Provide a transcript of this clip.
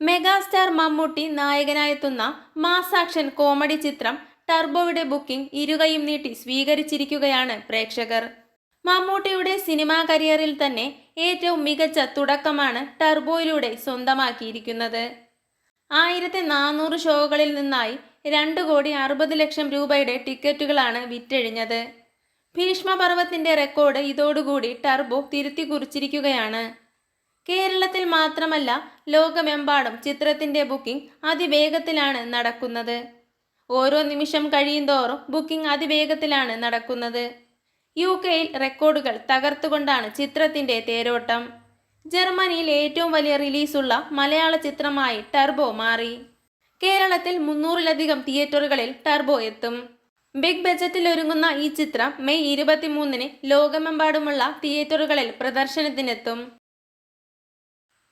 Megastar Mammootty നായകനായെത്തുന്ന mass action comedy ചിത്രം ടർബോയുടെ ബുക്കിംഗ് ഇരുകയും നീട്ടി സ്വീകരിച്ചിരിക്കുകയാണ് പ്രേക്ഷകർ. മമ്മൂട്ടിയുടെ സിനിമാ കരിയറിൽ തന്നെ ഏറ്റവും മികച്ച തുടക്കമാണ് ടർബോയിലൂടെ സ്വന്തമാക്കിയിരിക്കുന്നത്. ആയിരത്തി നാനൂറ് ഷോകളിൽ നിന്നായി രണ്ട് കോടി അറുപത് ലക്ഷം രൂപയുടെ ടിക്കറ്റുകളാണ് വിറ്റഴിഞ്ഞത്. ഭീഷ്മപർവത്തിന്റെ റെക്കോർഡ് ഇതോടുകൂടി ടർബോ തിരുത്തി കുറിച്ചിരിക്കുകയാണ്. കേരളത്തിൽ മാത്രമല്ല ലോകമെമ്പാടും ചിത്രത്തിന്റെ ബുക്കിംഗ് അതിവേഗത്തിലാണ് നടക്കുന്നത്. ഓരോ നിമിഷം കഴിയുന്തോറും ബുക്കിംഗ് അതിവേഗത്തിലാണ് നടക്കുന്നത്. യു കെയിൽ റെക്കോർഡുകൾ തകർത്തുകൊണ്ടാണ് ചിത്രത്തിന്റെ തേരോട്ടം. ജർമ്മനിയിൽ ഏറ്റവും വലിയ റിലീസുള്ള മലയാള ചിത്രമായി ടർബോ മാറി. കേരളത്തിൽ മുന്നൂറിലധികം തിയേറ്ററുകളിൽ ടർബോ എത്തും. ബിഗ് ബജറ്റിൽ ഒരുങ്ങുന്ന ഈ ചിത്രം മെയ് ഇരുപത്തിമൂന്നിന് ലോകമെമ്പാടുമുള്ള തിയേറ്ററുകളിൽ പ്രദർശനത്തിനെത്തും.